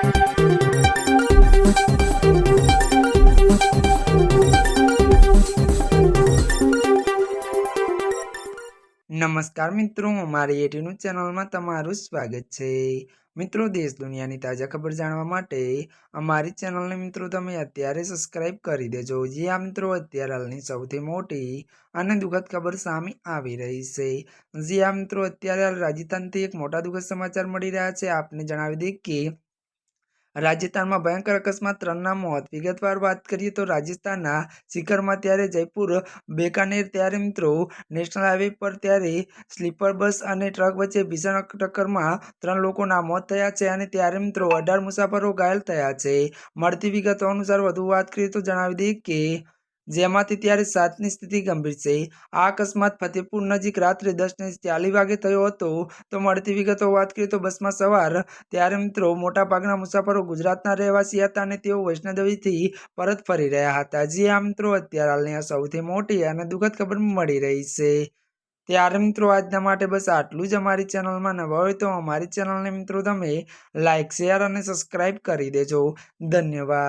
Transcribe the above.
નમસ્કાર મિત્રો અમારી એટીનું ચેનલમાં તમારું સ્વાગત છે. મિત્રો, દેશ દુનિયાની તાજા ખબર જાણવા માટે અમારી ચેનલને મિત્રો તમે અત્યારે સબસ્ક્રાઇબ કરી દેજો, જે આ મિત્રો અત્યારે હાલની સૌથી મોટી અને દુઃખદ ખબર સામે આવી રહી છે. જે આ મિત્રો અત્યારે હાલ રાજસ્થાનથી એક મોટા દુઃખદ સમાચાર મળી રહ્યા છે. આપને જણાવી દઈએ કે રાજસ્થાનમાં ભયંકર અકસ્માત ત્રણના મોત. વિગતવાર વાત કરીએ તો રાજસ્થાનના શિખરમાં ત્યારે જયપુર, બેકાનેર ત્યારે મિત્રો નેશનલ હાઈવે પર ત્યારે સ્લીપર બસ અને ટ્રક વચ્ચે ભીષણ ટક્કરમાં ત્રણ લોકોના મોત થયા છે અને ત્યારે મિત્રો અઢાર મુસાફરો ઘાયલ થયા છે. મળતી વિગતો અનુસાર વધુ વાત કરીએ તો જણાવી દઈએ કે જેમાંથી ત્યારે સાતની સ્થિતિ ગંભીર છે. આ અકસ્માત ફતેપુર નજીક રાત્રે દસને ચાલીસ વાગે થયો હતો. તો મળતી વિગતો વાત કરીએ તો બસમાં સવાર. ત્યારે મિત્રો મોટાભાગના મુસાફરો ગુજરાતના રહેવાસી હતા અને તેઓ વૈષ્ણોદેવીથી પરત ફરી રહ્યા હતા. જે આ મિત્રો, અત્યારે હાલની આ સૌથી મોટી અને દુઃખદ ખબર મળી રહી છે. ત્યારે મિત્રો આજના માટે બસ આટલું જ અમારી ચેનલમાં નવા હોય તો અમારી ચેનલને મિત્રો તમે લાઇક શેર અને સબસ્ક્રાઇબ કરી દેજો. ધન્યવાદ.